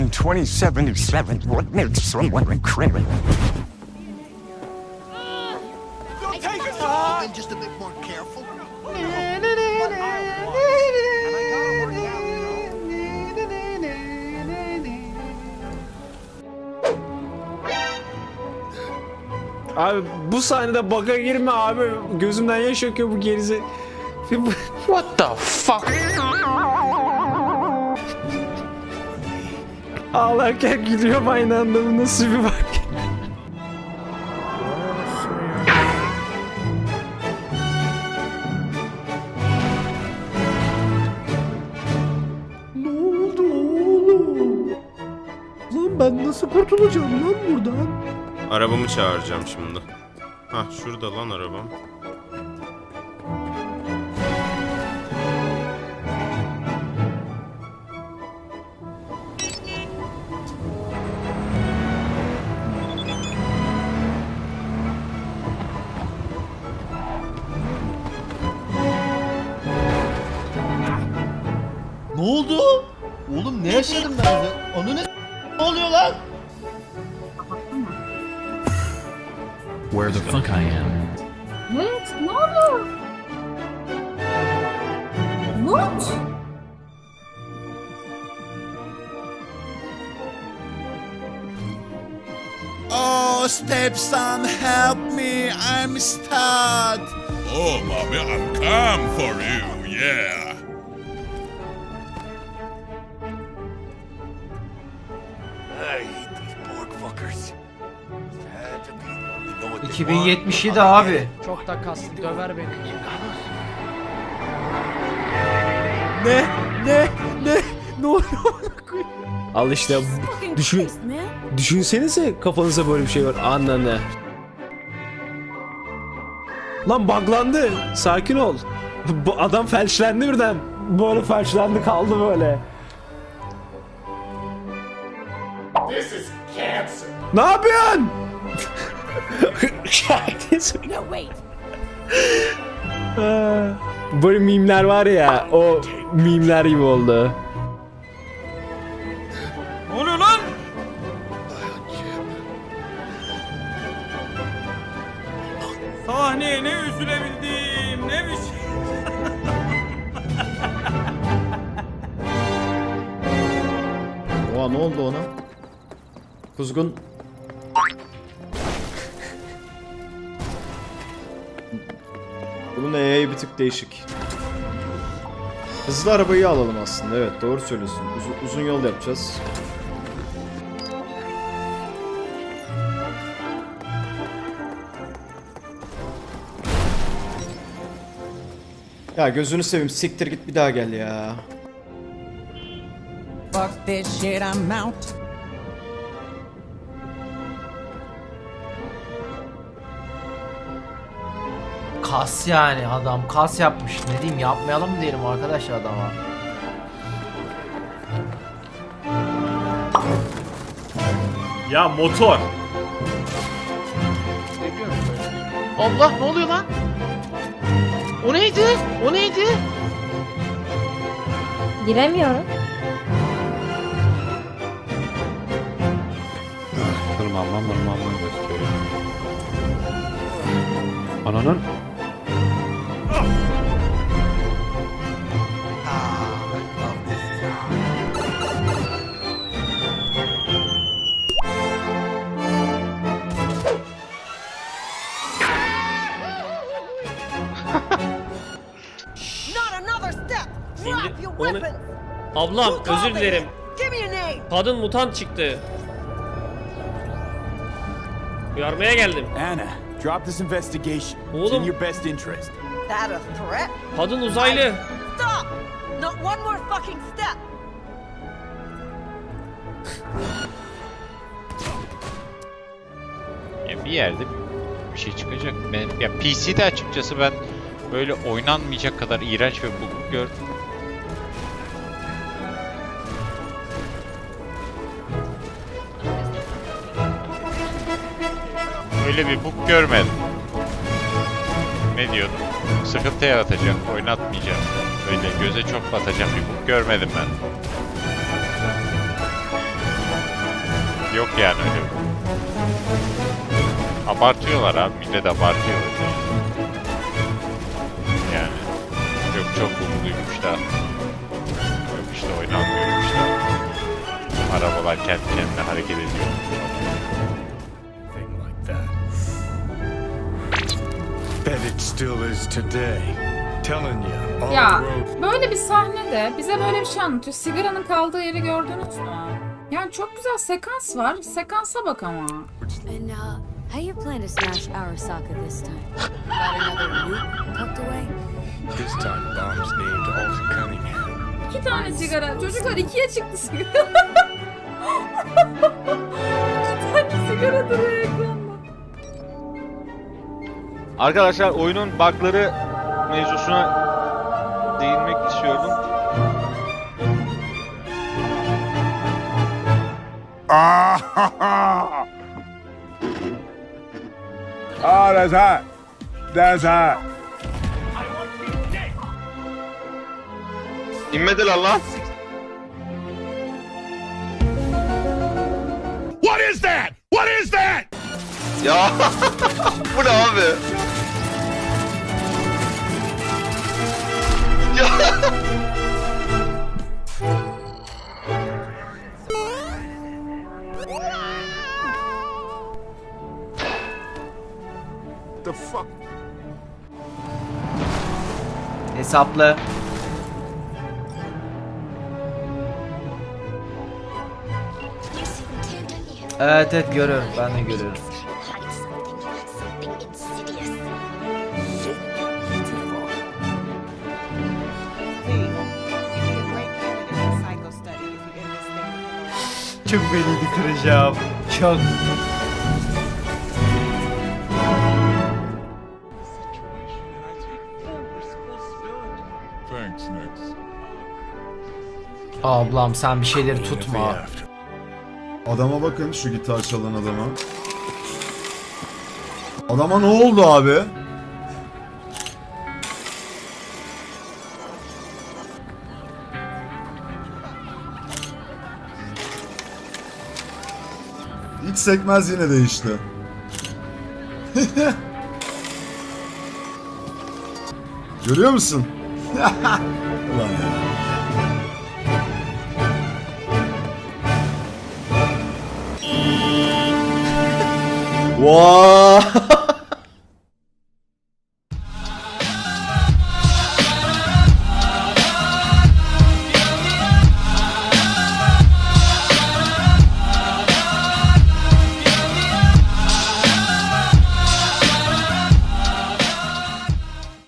In 2077, what made someone incredible? Been just a bit more careful. Abi bu sahnede baka girme abi. Gözümden yaş akıyor bu gerize. What the fuck? Ağlarken gülüyorum aynı anda bu nasıl bir bak. Ne oldu oğlum? Lan ben nasıl kurtulacağım lan buradan? Arabamı çağıracağım şimdi. Hah şurada lan arabam. Ne oldu? Oğlum ne yaşadım ben? ya? Onu ne ne oluyor lan? where the fuck I am. What? Ne olur? What? Oh, stepson, help me. I'm stuck. Oh, mommy, I'm come for you, yeah. 2077 abi. Çok da kaslı döver beni. Ne? Ne? Ne? Ne oluyor? Al işte düşün düşünsenize kafanızda böyle bir şey var anlanı. Lan buglandı. Sakin ol. Bu adam felçlendi birden. Böyle felçlendi kaldı böyle. Ne yapıyorsun? No, wait. Böyle mimler var ya o mimler gibi oldu. Ne oluyor lan? Sahneye ne üzülebildim ne bir şey. Oha ne oldu ona? Kuzgun. Bunun AI'yi bir tık değişik. Hızlı arabayı alalım aslında evet doğru söylüyorsun. Uzun, uzun yol yapacağız. Ya gözünü seveyim siktir git bir daha gel ya. Fuck this shit I'm out. Kas yani adam kas yapmış. Ne diyeyim yapmayalım mı diyelim arkadaş adama. Ya motor. Allah ne oluyor lan? O neydi? O neydi? Giremiyorum. Tırmanma mırmanma gösteriyor. Ananın onu- weapon. Ablam özür dilerim. Kadın mutant çıktı. Uyarmaya geldim. Anna, drop this investigation. It's in Oğlum. your best interest. That a threat? Kadın uzaylı. Stop. Not one more fucking step. Ya bir yerde bir şey çıkacak. Ben, ya PC'de açıkçası ben böyle oynanmayacak kadar iğrenç ve bugün gördüm. Öyle bir bug görmedim. Ne diyordum? Sıkıntı yaratacak, oynatmayacağım. Böyle göze çok batacak bir bug görmedim ben. Yok yani öyle. Abartıyorlar abi. Millet abartıyor. Yani. Yok çok mutluymuş da. Yok işte oynanmıyormuş da. Arabalar kendi kendine hareket ediyor. Ya roads böyle bir sahnede bize böyle bir şey anlatıyor. Sigaranın kaldığı yeri gördünüz mü? Yani çok güzel sekans var. Sekansa bak ama. And uh, how you plan to smash Arasaka this time? Got another nuke tucked away? This time bombs named Alton Cunningham. İki tane sigara. Çocuklar ikiye çıktı sigara. İki tane sigara duruyor Arkadaşlar oyunun bug'ları mevzusuna değinmek istiyordum. Ah, that's hot. That's hot. İnmediler lan. What is that? What is that? Ya bu ne abi? Hesaplı. Evet evet görüyorum. Ben de görüyorum. Çok belliydi kıracağım. Çok. Ablam sen bir şeyleri tutma. Adama bakın şu gitar çalan adama. Adama ne oldu abi? Hiç sekmez yine de işte. Görüyor musun? 哈哈，我哈哈。